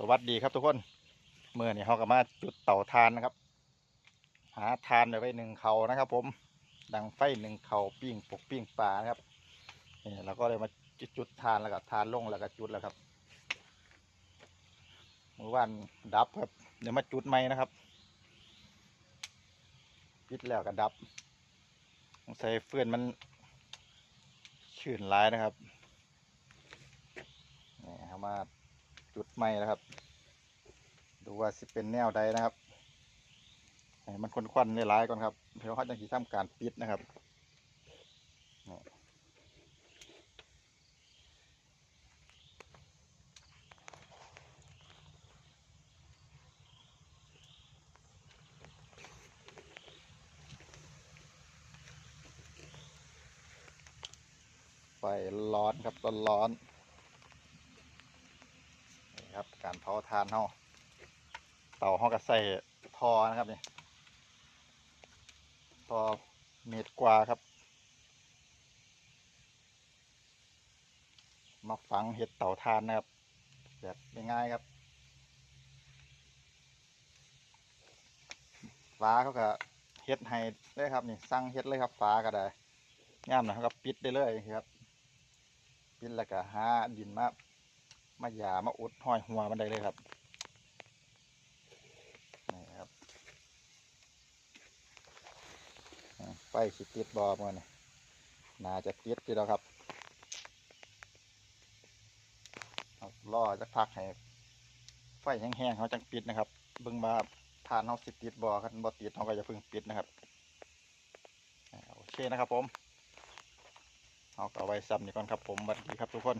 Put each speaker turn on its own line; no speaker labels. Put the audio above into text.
สวัสดีครับทุกคนเมื่อนี้เขาก็มาจุดเต่าทานนะครับ หาทานไว้หนึ่งเขานะครับ ผมดังไฟหนึ่งเขาปิ้งปกปิ้งปลานะครับนี่เราก็เลยมาจุดจดทานแล้วก็ทานลงแล้วก็จุดแล้วครับเมื่อวานดับครับเดี๋ยวมาจุดใหม่นะครับปิดแล้วก็ดับใส่เฟื่อนมันชื่นร้ายนะครับนี่เขามา จุดใหม่นะครับ ดูว่าสิเป็นแนวใดนะครับให้มันควันๆในร้ายก่อนครับเพื่อเขาจะทำการปิดนะครับไฟร้อนครับร้อนๆนี่ ครับ การเผาทานเฮาเตาเฮาก็ใส่ทอนะครับนี่ทอเมตรกว่าครับ มาฝังเห็ดเต่าทานนะครับแบบง่ายๆครับฟ้าเขาก็เฮ็ดให้เลยครับนี่สั่งเฮ็ดเลยครับฟ้าก็ได้งามนะเขาก็ปิดได้เลยครับ ปิดแล้วก็หาดินมา มาหยามาอุดห้อยหัวมันได้เลยครับนี่ครับไฟสิติดบอมันนี่น่าจะติดอยู่แล้วครับเอาล่อจะพักให้ไฟแห้งๆเขาจังปิดนะครับเบิ่งมาทานเขาสิติดบอครับบอติดเขาก็จะเพิ่งปิดนะครับโอเคนะครับผมเอาเอาไว้ซ้ำนี่ก่อนครับผมสวัสดีครับทุกคน